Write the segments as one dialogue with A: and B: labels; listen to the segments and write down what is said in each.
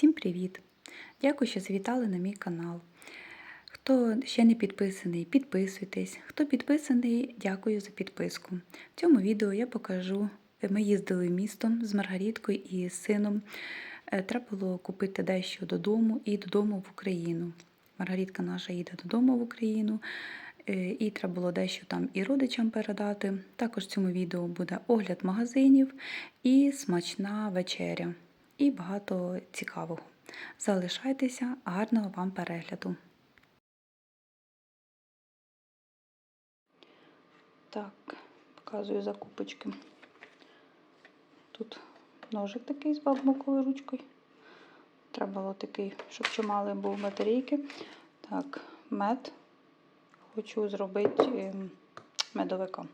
A: Всім привіт! Дякую, що завітали на мій канал. Хто ще не підписаний, підписуйтесь. Хто підписаний, дякую за підписку. В цьому відео я покажу, ми їздили містом з Маргариткою і сином. Е, Треба було купити дещо додому і додому в Україну. Маргаритка наша їде додому в Україну. е, І треба було дещо там і родичам передати. Також в цьому відео буде огляд магазинів і смачна вечеря і багато цікавого. Залишайтеся, гарного вам перегляду. Так, показую закупочки. Тут ножик такий з бамбуковою ручкою. Треба було такий, щоб чималий був батарейки. Так, мед. Хочу зробити ем, медовика.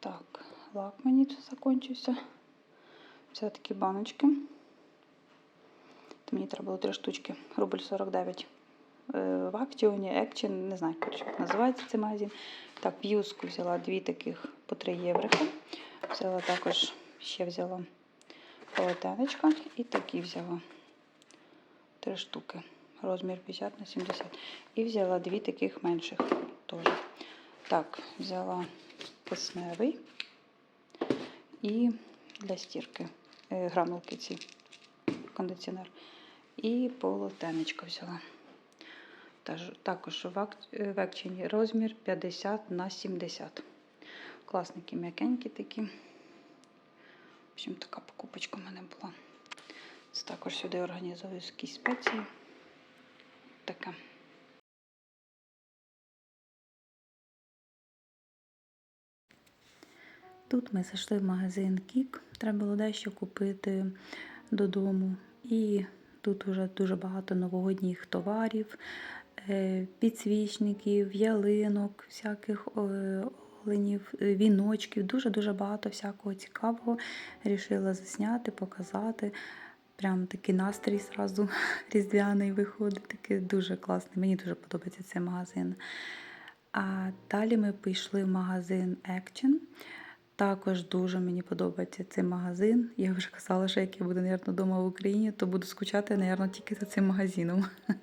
A: Так, лак мені закінчився. Це такі баночки. Мені треба було три штучки. Рубль 49. Е, В акціоні, екчен, не знаю, коротше, як називається цей магазин. Так, в взяла дві таких по 3 єврика. Взяла також, ще взяла полотенечка і такі взяла. Три штуки. Розмір 50 на 70. І взяла дві таких менших теж. Так, взяла кисневий і для стірки гранулки ці кондиціонер. І полотенечко взяла. Також в е, розмір 50 на 70. Класненькі, м'якенькі такі. В общем, така покупочка в мене була. Це також сюди організую якісь спеції. Таке. Тут ми зайшли в магазин Кік. Треба було дещо купити додому. І тут вже дуже багато новогодніх товарів, е, підсвічників, ялинок, всяких е, оленів, е, віночків. Дуже-дуже багато всякого цікавого. Рішила засняти, показати. Прям такий настрій зразу різдвяний виходить. Такий дуже класний. Мені дуже подобається цей магазин. А далі ми пішли в магазин Action. Також дуже мені подобається цей магазин. Я вже казала, що як я буду, мабуть, вдома в Україні, то буду скучати, мабуть, тільки за цим магазином.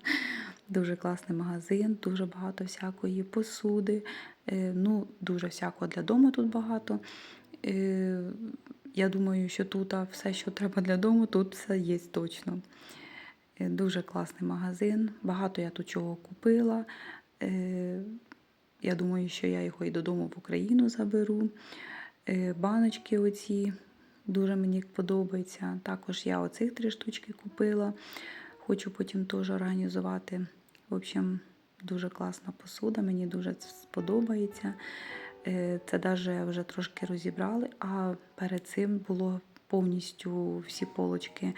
A: Дуже класний магазин, дуже багато всякої посуди. Е, Ну, дуже всякого для дому тут багато. Е, Я думаю, що тут все, що треба для дому, тут все є точно. Е, Дуже класний магазин. Багато я тут чого купила. Я думаю, що я його і додому в Україну заберу. Е, Баночки оці дуже мені подобаються. Також я оцих три штучки купила. Хочу потім теж організувати. В общем, дуже класна посуда, мені дуже сподобається. Е, Це навіть вже трошки розібрали, а перед цим було повністю всі полочки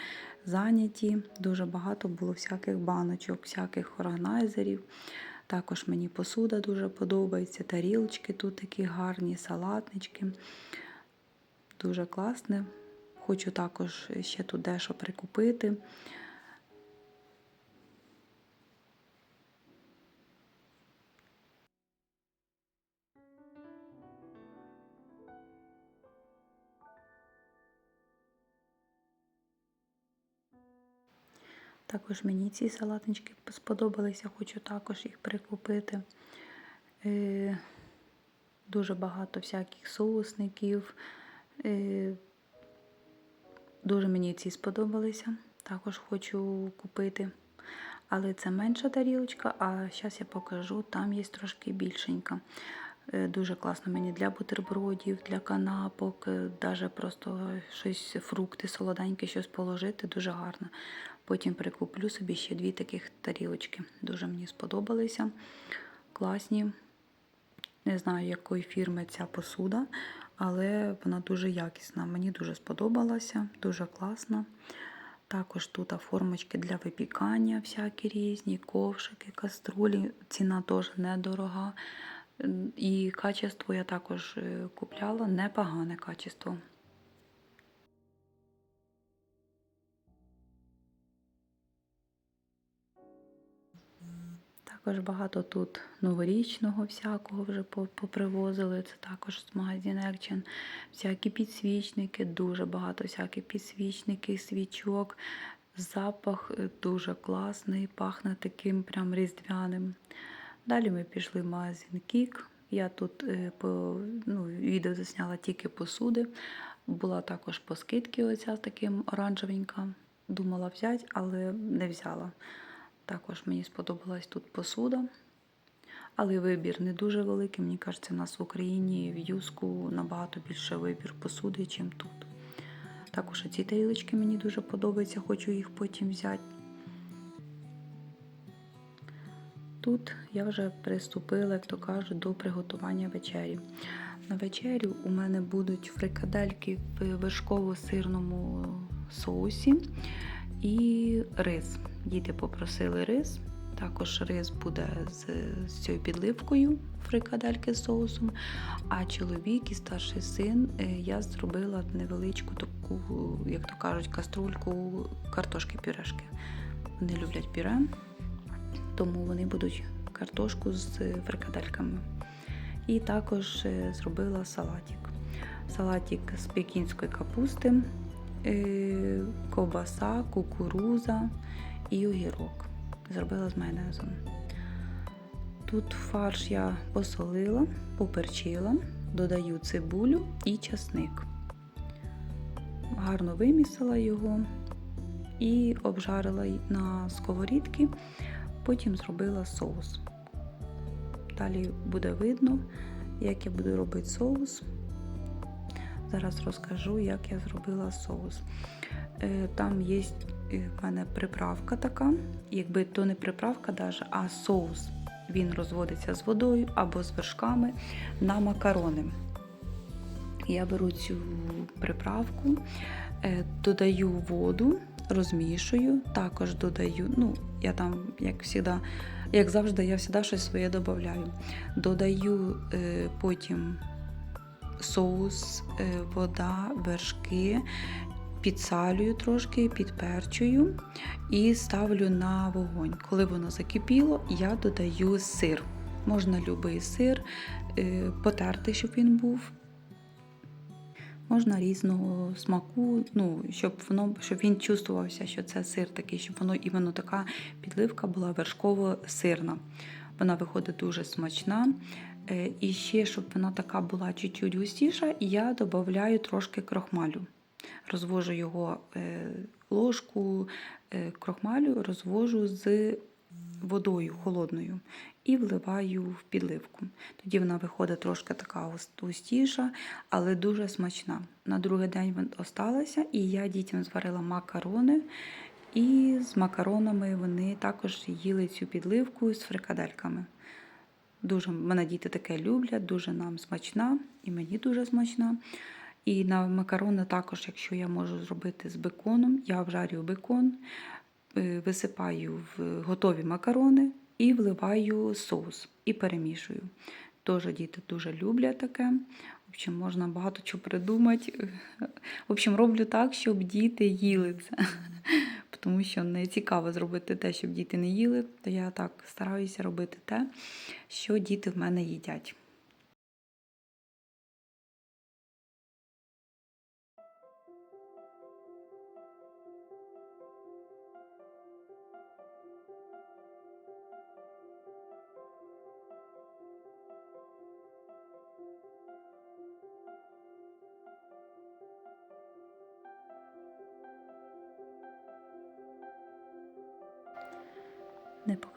A: зайняті. Дуже багато було всяких баночок, всяких органайзерів. Також мені посуда дуже подобається. Тарілочки тут такі гарні, салатнички. Дуже класне. Хочу також ще тут дещо прикупити. Також мені ці салатнички сподобалися, хочу також їх прикупити. Е, Дуже багато всяких соусників. Е, Дуже мені ці сподобалися. Також хочу купити. Але це менша тарілочка, а зараз я покажу, там є трошки більшенька. Е, Дуже класно мені для бутербродів, для канапок, навіть просто щось, фрукти солоденькі, щось положити, дуже гарно. Потім прикуплю собі ще дві таких тарілочки. Дуже мені сподобалися. Класні. Не знаю, якої фірми ця посуда, але вона дуже якісна. Мені дуже сподобалася, дуже класна. Також тут формочки для випікання, всякі різні, ковшики, каструлі. Ціна теж недорога. І качество я також е, купляла, непогане качество. Також багато тут новорічного всякого вже попривозили. Це також з магазину Action. Всякі підсвічники, дуже багато всяких підсвічників, свічок. Запах е, дуже класний, пахне таким прям різдвяним. Далі ми пішли в магазин Кік. Я тут е, по, ну, відео засняла тільки посуди. Була також по скидці оця таким оранжевенька. Думала взяти, але не взяла. Також мені сподобалась тут посуда. Але вибір не дуже великий. Мені кажеться, у нас в Україні в Юску набагато більше вибір посуди, ніж тут. Також ці тарілочки мені дуже подобаються, хочу їх потім взяти. Тут я вже приступила, як то кажуть, до приготування вечері. На вечерю у мене будуть фрикадельки в вершково-сирному соусі і рис. Діти попросили рис. Також рис буде з, з цією підливкою фрикадельки з соусом. А чоловік і старший син е, я зробила невеличку таку, як то кажуть, каструльку картошки пюрешки. Вони люблять пюре, тому вони будуть картошку з фрикадельками. І також е, зробила салатик. Салатик з пекінської капусти, е, ковбаса, кукуруза і огірок. Зробила з майонезом. Тут фарш я посолила, поперчила, додаю цибулю і часник. Гарно вимісила його і обжарила на сковорідки, потім зробила соус. Далі буде видно, як я буду робити соус. Зараз розкажу, як я зробила соус. Е, Там є в мене приправка така, якби то не приправка, даже, а соус. Він розводиться з водою або з вершками на макарони. Я беру цю приправку, е, додаю воду, розмішую, також додаю, ну, я там, як завжди, як завжди, я завжди щось своє додаю. Додаю е, потім соус, е, вода, вершки, підсалюю трошки, підперчую і ставлю на вогонь. Коли воно закипіло, я додаю сир. Можна будь-який сир, е, потерти, щоб він був. Можна різного смаку, ну, щоб воно, щоб він чувствувався, що це сир такий, щоб воно іменно така підливка була вершково-сирна. Вона виходить дуже смачна. Е, І ще, щоб вона така була чуть-чуть густіша, я додаю трошки крохмалю. Розвожу його е, ложку е, крохмалю, розвожу з водою холодною і вливаю в підливку. Тоді вона виходить трошки така густіша, але дуже смачна. На другий день вона осталася, і я дітям зварила макарони. І з макаронами вони також їли цю підливку з фрикадельками. Дуже мене діти таке люблять, дуже нам смачна, і мені дуже смачна. І на макарони також, якщо я можу зробити з беконом, я обжарюю бекон, е, висипаю в готові макарони і вливаю соус і перемішую. Теж діти дуже люблять таке. В общем, можна багато чого придумати. В общем, роблю так, щоб діти їли це. Тому що не цікаво зробити те, щоб діти не їли. То я так стараюся робити те, що діти в мене їдять.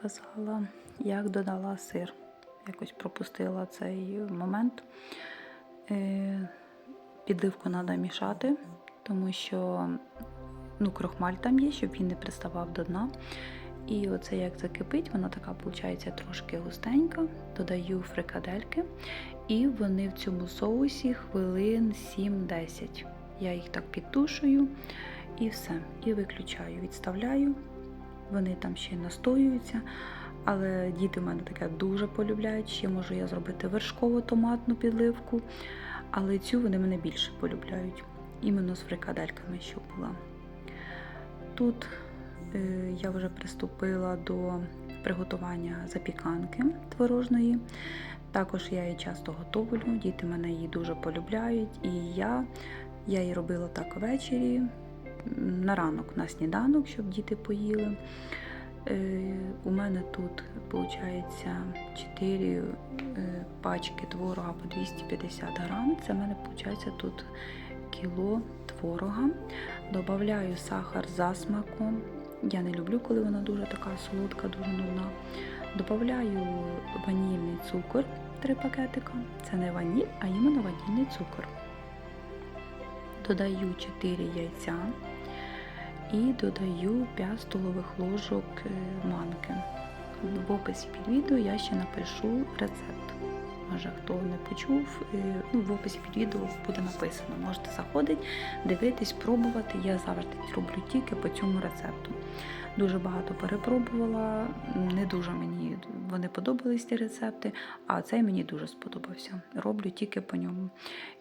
A: Показала, як додала сир. Якось пропустила цей момент. Е, Підливку треба мішати, тому що ну, крохмаль там є, щоб він не приставав до дна. І оце як закипить, вона така, виходить, трошки густенька. Додаю фрикадельки, і вони в цьому соусі хвилин 7-10. Я їх так підтушую і все. І виключаю, відставляю. Вони там ще настоюються. Але діти в мене таке дуже полюбляють. Ще можу я зробити вершкову томатну підливку. Але цю вони мене більше полюбляють. Іменно з фрикадельками, що була. Тут е, я вже приступила до приготування запіканки творожної. Також я її часто готовлю, діти мене її дуже полюбляють. І я, я її робила так ввечері, на ранок на сніданок, щоб діти поїли. Е, У мене тут виходить 4 пачки творога по 250 грам. Це в мене виходить тут кіло творога. Добавляю сахар за смаком. Я не люблю, коли вона дуже така солодка, дуже нудна. Добавляю ванільний цукор 3 пакетика. Це не ваніль, а іменно ванільний цукор. Додаю 4 яйця і додаю 5 столових ложок е, манки. В описі під відео я ще напишу рецепт. Може, хто не почув, е, ну, в описі під відео буде написано. Можете заходити, дивитись, пробувати. Я завжди роблю тільки по цьому рецепту. Дуже багато перепробувала, не дуже мені вони подобались ті рецепти, а цей мені дуже сподобався. Роблю тільки по ньому.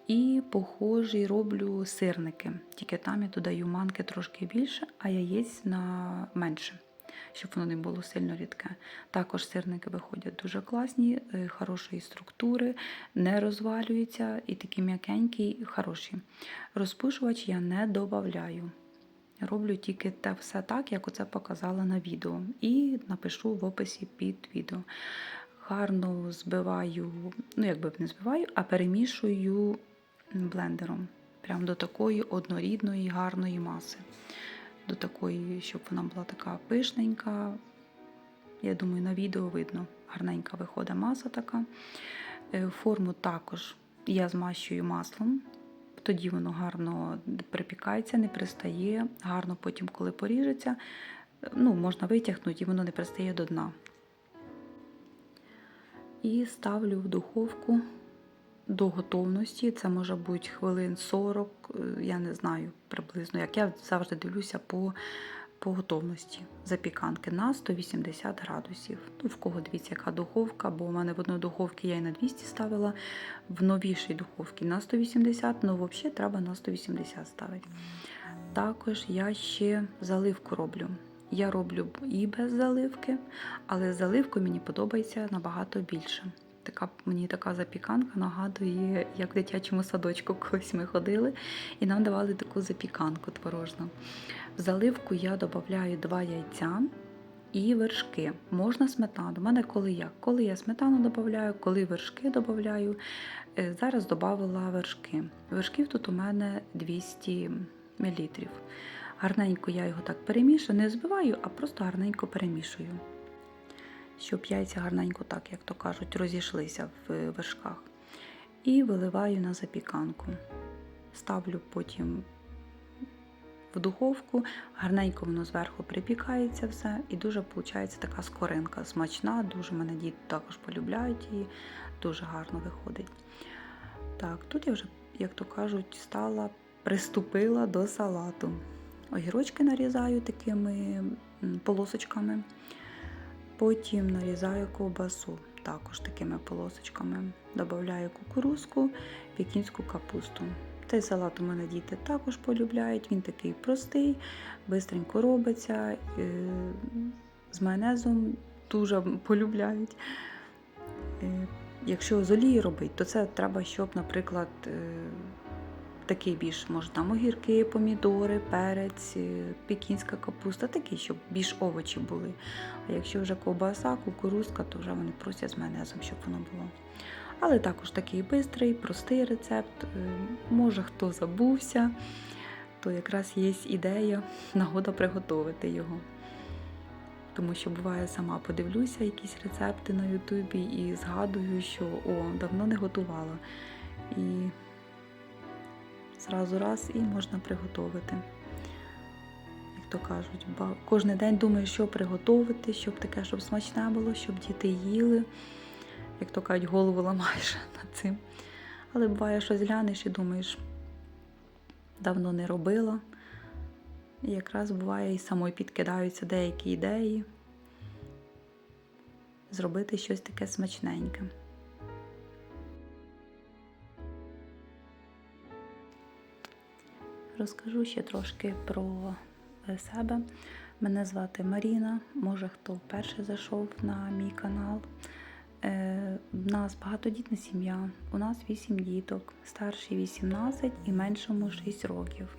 A: І похожі роблю сирники. Тільки там я додаю манки трошки більше, а яєць на менше, щоб воно не було сильно рідке. Також сирники виходять дуже класні, е, хорошої структури, не розвалюються і такі м'якенькі, хороші. Розпушувач я не додаю. Роблю тільки те все так, як оце показала на відео. І напишу в описі під відео. Гарно збиваю, ну якби не збиваю, а перемішую блендером. Прям до такої однорідної, гарної маси. До такої, щоб вона була така пишненька. Я думаю, на відео видно. Гарненька виходить маса така. Е, Форму також я змащую маслом тоді воно гарно припікається, не пристає, гарно потім, коли поріжеться, ну, можна витягнути і воно не пристає до дна. І ставлю в духовку до готовності. Це може бути хвилин 40, е, я не знаю приблизно, як я завжди дивлюся по по готовності запіканки на 180 градусів. Ну, В кого дивіться, яка духовка, бо у мене в одній духовці я і на 200 ставила, в новішій духовці на 180, ну взагалі треба на 180 ставити. Також я ще заливку роблю. Я роблю і без заливки, але з заливкою мені подобається набагато більше. Така мені така запіканка нагадує, як в дитячому садочку колись ми ходили, і нам давали таку запіканку творожну. В заливку я додаю два яйця і вершки. Можна сметану. У мене коли як? Коли я сметану додаю, коли вершки додаю. Зараз додала вершки. Вершків тут у мене 200 мл. Гарненько я його так перемішую, не збиваю, а просто гарненько перемішую. Щоб яйця гарненько, так, як то кажуть, розійшлися в вершках. І виливаю на запіканку. Ставлю потім в духовку, гарненько воно зверху припікається все, і дуже виходить така скоринка смачна, дуже мене діти також полюбляють і дуже гарно виходить. Так, тут я вже, як то кажуть, стала, приступила до салату. Огірочки нарізаю такими полосочками. Потім нарізаю ковбасу також такими полосочками. Додаю кукурузку, пекінську капусту. Цей салат у мене діти також полюбляють. Він такий простий, швидко робиться, з майонезом дуже полюбляють. Якщо з олії робити, то це треба, щоб, наприклад, такий більш може там огірки, помідори, перець, пекінська капуста, такі, щоб більш овочі були. А якщо вже ковбаса, кукурузка, то вже вони просять з майонезом, щоб воно було. Але також такий бистрий, простий рецепт. Може хто забувся, то якраз є ідея, нагода приготувати його. Тому що буває, сама подивлюся якісь рецепти на Ютубі і згадую, що о, давно не готувала. І зразу раз і можна приготувати. Як то кажуть, кожен день думаю, що приготувати, щоб таке, щоб смачне було, щоб діти їли. Як то кажуть, голову ламаєш над цим. Але буває, щось глянеш і думаєш, давно не робила. І якраз буває і самої підкидаються деякі ідеї зробити щось таке смачненьке. Розкажу ще трошки про себе. Мене звати Маріна, може хто вперше зайшов на мій канал. У нас багатодітна сім'я, у нас 8 діток, старший 18 і меншому 6 років.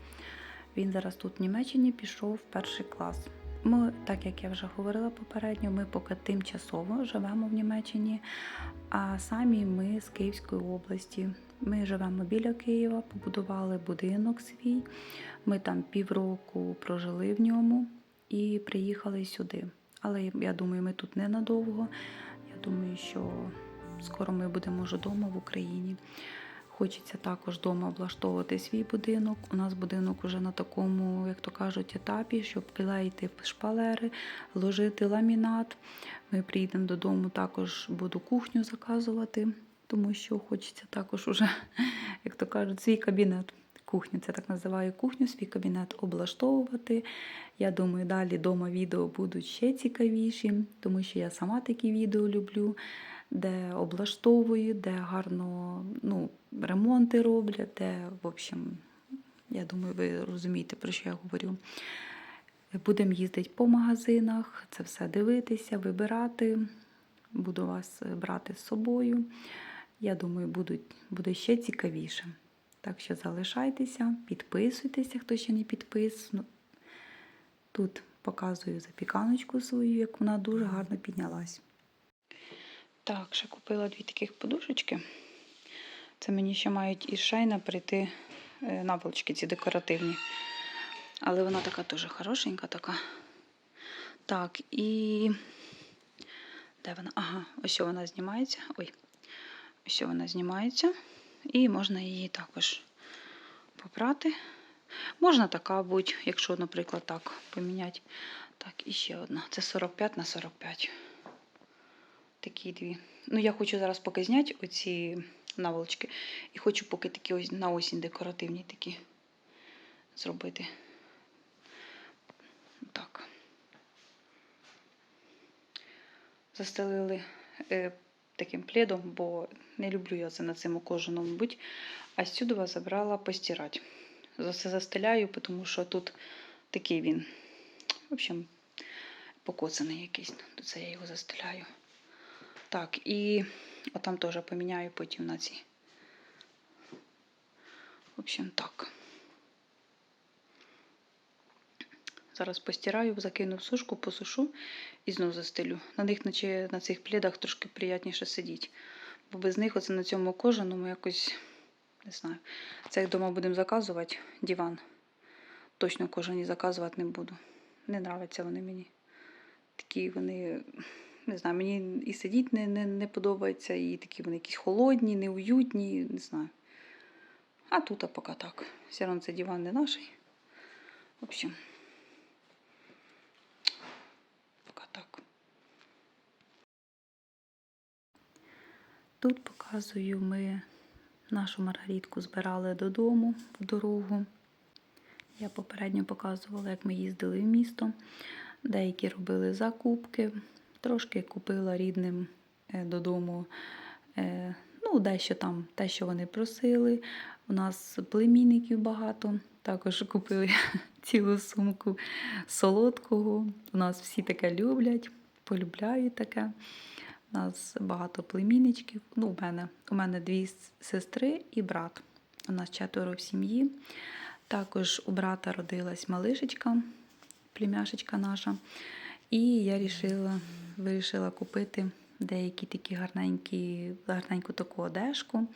A: Він зараз тут в Німеччині пішов в перший клас. Ми, так як я вже говорила попередньо, ми поки тимчасово живемо в Німеччині, а самі ми з Київської області. Ми живемо біля Києва, побудували будинок свій. Ми там півроку прожили в ньому і приїхали сюди. Але я думаю, ми тут ненадовго. Я думаю, що скоро ми будемо вже вдома в Україні. Хочеться також вдома облаштовувати свій будинок. У нас будинок вже на такому, як то кажуть, етапі, щоб клеїти шпалери, ложити ламінат. Ми приїдемо додому, також буду кухню заказувати, тому що хочеться також уже, як то кажуть, свій кабінет. Кухню, це так називаю кухню, свій кабінет облаштовувати. Я думаю, далі вдома відео будуть ще цікавіші, тому що я сама такі відео люблю, де облаштовую, де гарно ну, ремонти роблять, де, в общем, я думаю, ви розумієте, про що я говорю. Будемо їздити по магазинах, це все дивитися, вибирати. Буду вас брати з собою. Я думаю, будуть, буде ще цікавіше. Так що залишайтеся, підписуйтеся, хто ще не підписаний. Тут показую запіканочку свою, як вона дуже гарно піднялась. Так, ще купила дві таких подушечки. Це мені ще мають із шейна прийти е, наволочки ці декоративні. Але вона така дуже хорошенька така. Так, і. Де вона? Ага, ось вона знімається. Ой, ось вона знімається. І можна її також попрати. Можна така будь, якщо, наприклад, так поміняти. Так, і ще одна. Це 45 на 45. Такі дві. Ну, я хочу зараз поки зняти оці наволочки. І хочу поки такі на осінь декоративні такі зробити. Так. Застелили е, таким пледом, бо не люблю я це на цьому кожаному будь. А сюди забрала постирати. Все застеляю, тому що тут такий він, в общем, покоцаний якийсь. Тут це я його застеляю. Так, і отам теж поміняю потім на ці. В общем, так. Зараз постираю, закину в сушку, посушу і знову застелю. На них, наче на цих плідах, трошки приятніше сидіти. Бо без них оце на цьому кожаному якось, не знаю. Це як вдома будемо заказувати, диван. Точно кожані заказувати не буду. Не нравляться вони мені. Такі вони, не знаю, мені і сидіти не, не, не подобається, і такі вони якісь холодні, неуютні, не знаю. А тут а поки так. Все одно це диван не наш. В общем. Поки так. Тут показую, ми нашу маргаритку збирали додому в дорогу. Я попередньо показувала, як ми їздили в місто. Деякі робили закупки, трошки купила рідним е, додому. е, Ну, дещо там, те, що вони просили. У нас племінників багато. Також купили цілу сумку солодкого. У нас всі таке люблять, полюбляють таке. У нас багато племінничків. Ну, у мене у мене дві сестри і брат. У нас четверо в сім'ї. Також у брата родилась малишечка, племяшечка наша. І я рішила, вирішила купити деякі такі гарненькі, гарненьку таку одежку.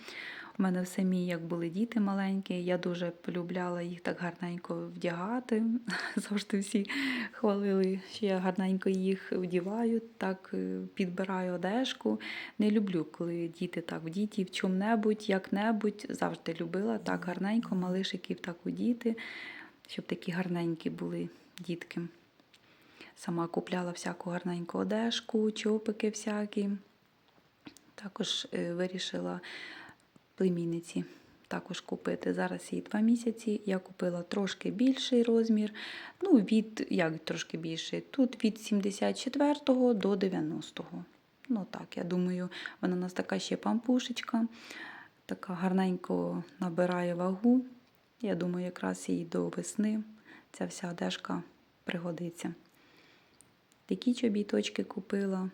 A: У мене в самій, як були діти маленькі, я дуже полюбляла їх так гарненько вдягати. Завжди всі хвалили, що я гарненько їх вдіваю, так е, підбираю одежку. Не люблю, коли діти так вдіті в чому-небудь, як-небудь. Завжди любила так гарненько, малишиків так удіти, щоб такі гарненькі були дітки. Сама купляла всяку гарненьку одежку, чопики всякі. Також е, вирішила племінниці також купити. Зараз їй два місяці. Я купила трошки більший розмір. Ну, від, як трошки більший? Тут від 74 до 90. Ну так, я думаю, вона у нас така ще пампушечка, така гарненько набирає вагу. Я думаю, якраз їй до весни ця вся одежка пригодиться. Такі чобіточки купила.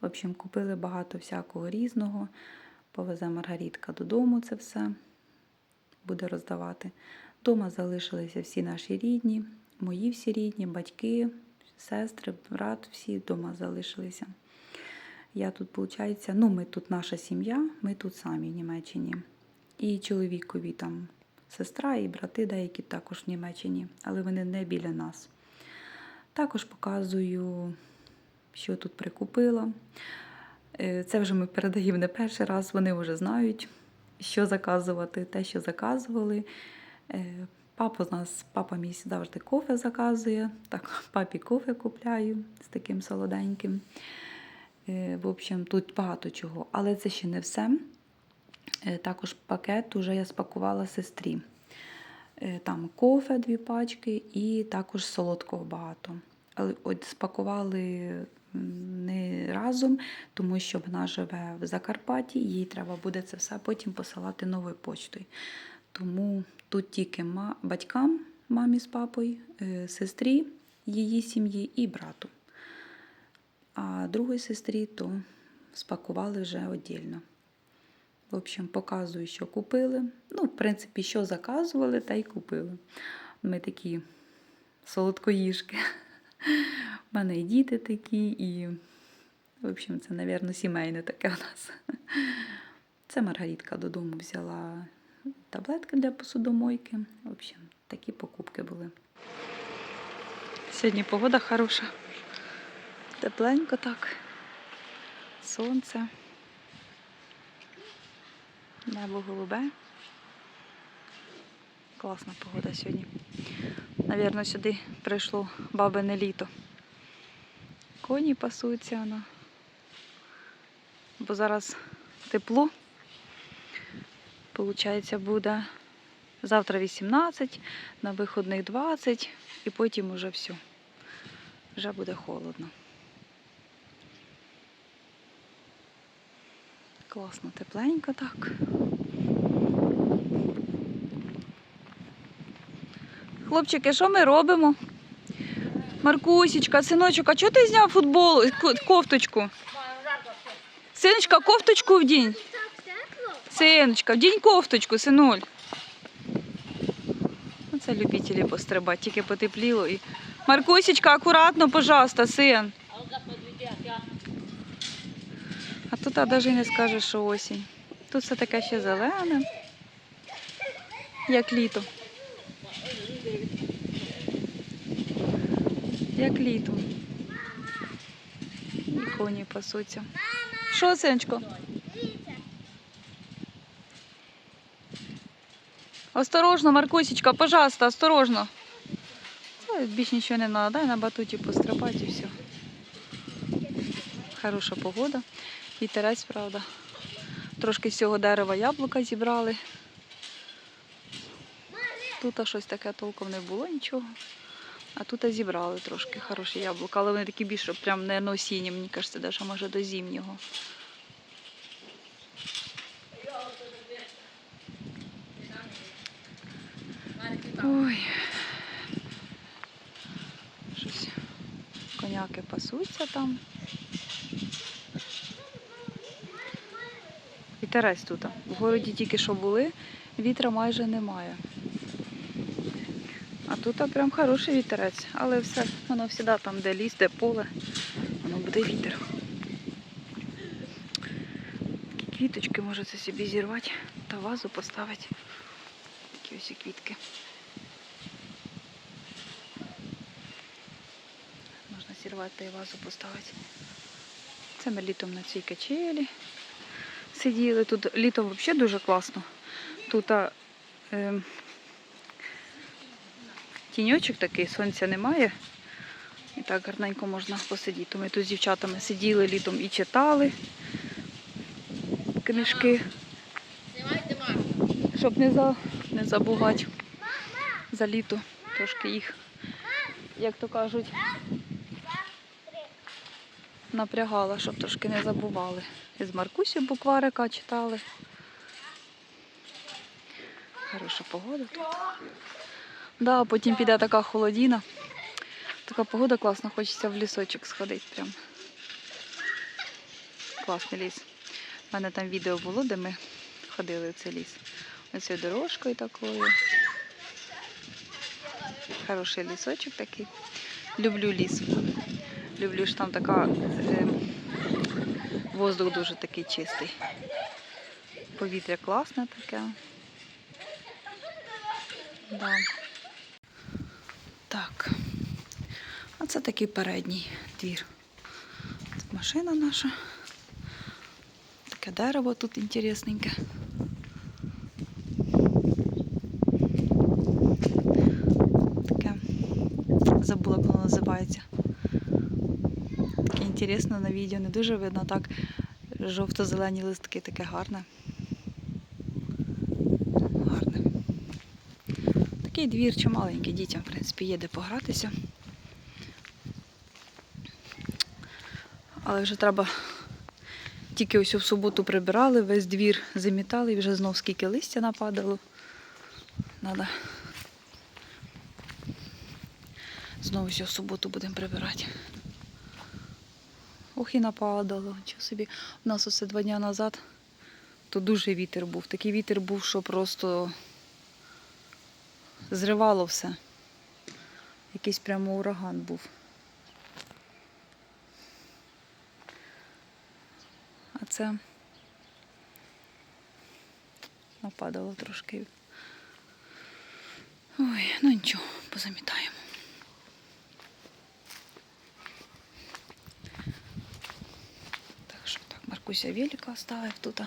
A: В общем, купили багато всякого різного. Повезе Маргарітка додому це все, буде роздавати. Дома залишилися всі наші рідні, мої всі рідні, батьки, сестри, брат, всі вдома залишилися. Я тут, виходить, ну, ми тут наша сім'я, ми тут самі в Німеччині. І чоловікові там сестра і брати деякі також в Німеччині, але вони не біля нас. Також показую, що тут прикупила. Е, Це вже ми передаємо не перший раз, вони вже знають, що заказувати, те, що заказували. Е, Папа з нас, папа мій завжди кофе заказує. Так, папі кофе купляю з таким солоденьким. Е, В общем, тут багато чого, але це ще не все. Також пакет уже я спакувала сестрі. Там кофе дві пачки і також солодкого багато. Але от спакували не разом, тому що вона живе в Закарпатті, їй треба буде це все потім посилати новою почтою. Тому тут тільки батькам, мамі з папою, е, сестрі, її сім'ї і брату. А другій сестрі то спакували вже віддільно. В общем, показую, що купили. Ну, в принципі, що заказували, та й купили. Ми такі солодкоїжки. У мене і діти такі, і, в общем, це, мабуть, сімейне таке у нас. Це Маргарітка додому взяла таблетки для посудомойки. В общем, такі покупки були. Сьогодні погода хороша. Тепленько так. Сонце. Небо голубе. Класна погода сьогодні. Навірно, сюди прийшло бабине літо. Коні пасуться воно. Бо зараз тепло. Получається, буде завтра 18, на виходних 20 і потім уже все. Вже буде холодно. Класно, тепленько так. Хлопчики, що ми робимо? Маркусічка, синочок, а чого ти зняв футбол, кофточку? Синочка, кофточку вдінь. Синочка, вдінь кофточку, синуль. Оце любителі пострибати, тільки потепліло. І... Маркусічка, акуратно, пожалуйста, син. А тут навіть не скажеш, що осінь. Тут все таке ще зелене, як літо. Як літо. І коні пасуться. Що, синочко? Осторожно, Маркусечка, пожалуйста, осторожно. Більш нічого не треба, дай на батуті пострибати і все. Хороша погода. Вітерець, правда. Трошки з цього дерева яблука зібрали. Тут щось таке толком не було нічого. А тут зібрали трошки хороші яблука, але вони такі більше прям не осінні, мені кажеться, навіть може до зимнього. Ой. Щось. Коняки пасуться там. І Вітерець тут. В городі тільки що були, вітра майже немає. Тут прям хороший вітерець, але все, воно завжди там, де ліс, де поле, воно буде вітер. Квіточки можете собі зірвати та вазу поставити. Такі ось і квітки. Можна зірвати та й вазу поставити. Це ми літом на цій качелі сиділи. Тут літом взагалі дуже класно. Тут а, е, тіньочок такий, сонця немає. І так гарненько можна посидіти. Ми тут з дівчатами сиділи літом і читали книжки, щоб не, за, не забувати за літо. Трошки їх, як то кажуть, напрягала, щоб трошки не забували. І з Маркусю букварика читали. Хороша погода тут. Да, потім піде така холодіна. Така погода класна, хочеться в лісочок сходити прям. Класний ліс. У мене там відео було, де ми ходили в цей ліс. Оцею дорожкою такою. Хороший лісочок такий. Люблю ліс. Люблю, що там така е, воздух дуже такий чистий. Повітря класне таке. Да. Так. А це такий передній двір. Тут машина наша. Таке дерево тут інтересненьке. Таке. Забула, як воно називається. Таке інтересно на відео. Не дуже видно так. Жовто-зелені листки таке. Гарне. Такий двір чималенький, дітям, в принципі, є де погратися. Але вже треба. Тільки ось в суботу прибирали, весь двір замітали і вже знов скільки листя нападало. Надо. Знову ще в суботу будемо прибирати. Ох і нападало. Чого собі. У нас оце два дні назад то дуже вітер був. Такий вітер був, що просто зривало все. Якийсь прямо ураган був. А це нападало трошки. Ой, ну нічого, позамітаємо. Так що так, Маркуся велика оставив тут.